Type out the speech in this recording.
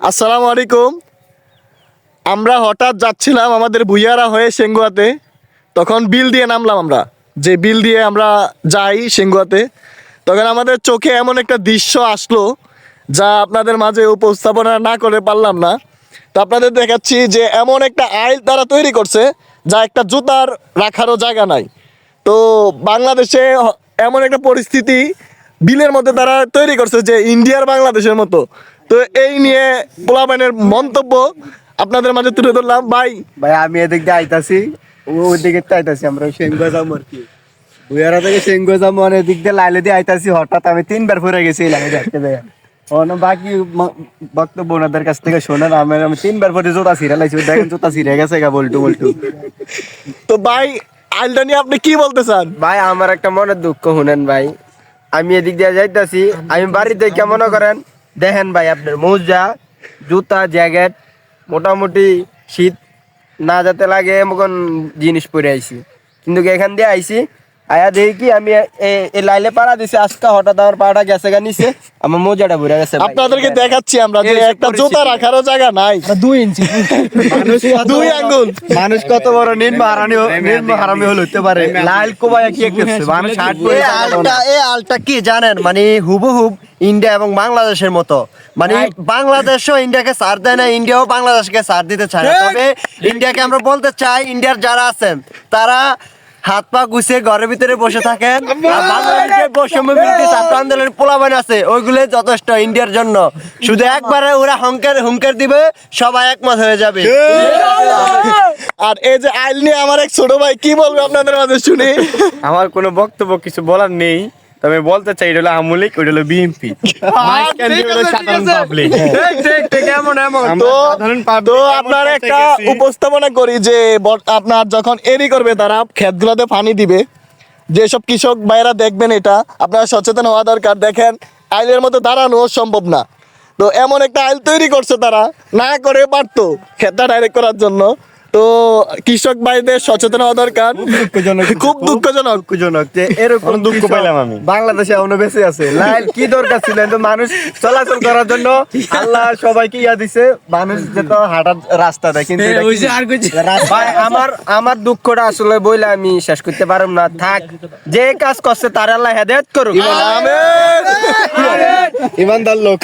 আসসালামু আলাইকুম। আমরা হঠাৎ যাচ্ছিলাম আমাদের ভুইয়ারা হয়ে সেঙ্গুয়াতে। তখন বিল দিয়ে নামলাম আমরা। যে বিল দিয়ে আমরা যাই সেঙ্গুয়াতে। তখন আমাদের চোখে এমন একটা দৃশ্য আসলো যা আপনাদের মাঝে উপস্থাপনা না করে পারলাম না। তো আপনাদের দেখাচ্ছি যে এমন একটা আইল তারা তৈরি করছে যা একটা জুতার রাখারও জায়গা নাই। তো বাংলাদেশে এমন একটা পরিস্থিতি বিলের মধ্যে তারা তৈরি করছে যে ইন্ডিয়ার বাংলাদেশের মতো। তো এই নিয়ে পোলাপানের মন্তব্য আপনাদের মাঝে তুলে ধরলাম। ভাই ভাই আমি এদিক দিয়ে আইতাছি ও ওইদিকে তো আইতাছি আমরা সেঙ্গো যাব আর কি। থেকে যাব মানে এদিক দিয়ে লাইলে দিয়ে আইতাছি হঠাৎ আমি তিনবার ফুরে গেছি এই লাইনে দেখতে দেয় অন্য বাকি বক্তব্য ওনাদের কাছ থেকে শোনেন আমি আমি তিনবার পরে জোতা ছিঁড়ে লাইছি দেখেন জোতা ছিঁড়ে গেছে গা বল্টু বল্টু। তো ভাই আইলটা নিয়ে আপনি কি বলতে চান? ভাই আমার একটা মনের দুঃখ শুনেন ভাই আমি এদিক দিয়ে যাইতাছি আমি বাড়িতে কেমন করেন? দেখেন ভাই আপনার মোজা, জুতা, জ্যাকেট, মোটামুটি শীত না যাতে লাগে এমন জিনিস পরে আইসি কিন্তু এখান দিয়ে আইছি? আয়া দেখি কি আমি এই লাইলে পাড়া দিছি আজকে হঠাৎ আমার পাড়াটা গেছে গা নিচে আমার মোজাটা ভরে গেছে আপনাদেরকে দেখাচ্ছি আমরা যে একটা জুতা। রাখারও জায়গা নাই। দুই ইঞ্চি দুই আঙ্গুল। মানুষ কত বড় নির্ম হারামি নির্ম হারামি হল হতে পারে। লাল কোবাই কি করছে মানুষ হাট এই আলটা এই আলটা কি জানেন? মানে হুবহুব ইন্ডিয়া এবং বাংলাদেশের মতো। মানে বাংলাদেশও ইন্ডিয়াকে সার দেয় না ইন্ডিয়াও বাংলাদেশকে সার দিতে চায় না। তবে ইন্ডিয়াকে আমরা বলতে চাই ইন্ডিয়ার যারা আছেন তারা হাত পা গুছিয়ে ঘরের ভিতরে বসে থাকেন। ছাত্র আন্দোলনের পোলাবান আছে ওইগুলো যথেষ্ট ইন্ডিয়ার জন্য। শুধু একবারে ওরা হংকার হুঙ্কার দিবে, সবাই একমত হয়ে যাবে। আর এই যে আইল নিয়ে আমার এক ছোট ভাই কি বলবে আপনাদের মাঝে শুনি? আমার কোনো বক্তব্য কিছু বলার নেই। তবে বলতে চাই এটা হলো আমলিক ওইটা হলো তো আপনার একটা উপস্থাপনা করি যে আপনার যখন এরি করবে তারা ক্ষেতগুলোতে পানি দিবে। যেসব কৃষক ভাইয়েরা দেখবেন এটা আপনারা সচেতন হওয়া দরকার। দেখেন আইলের মতো দাঁড়ানো সম্ভব না। তো এমন একটা আইল তৈরি করছে তারা না করে পারতো খেতটা ডাইরেক্ট করার জন্য। তো কৃষক ভাইদের সচেতন হওয়া দরকার। খুব দুঃখজনক। দুঃখজনক যে এরকম দুঃখ পাইলাম আমি। বাংলাদেশে এখনও বেঁচে আছে। লাইল কি দরকার ছিল? কিন্তু মানুষ চলাচল করার জন্য আল্লাহ সবাইকে ইয়া দিছে। মানুষ যেত হাঁটার রাস্তা দেয়। কিন্তু আমার আমার দুঃখটা আসলে বইলে আমি শেষ করতে পারব না। থাক যে কাজ করছে তার আল্লাহ হেদায়েত করুক। আমেন। ইমানদার লোক।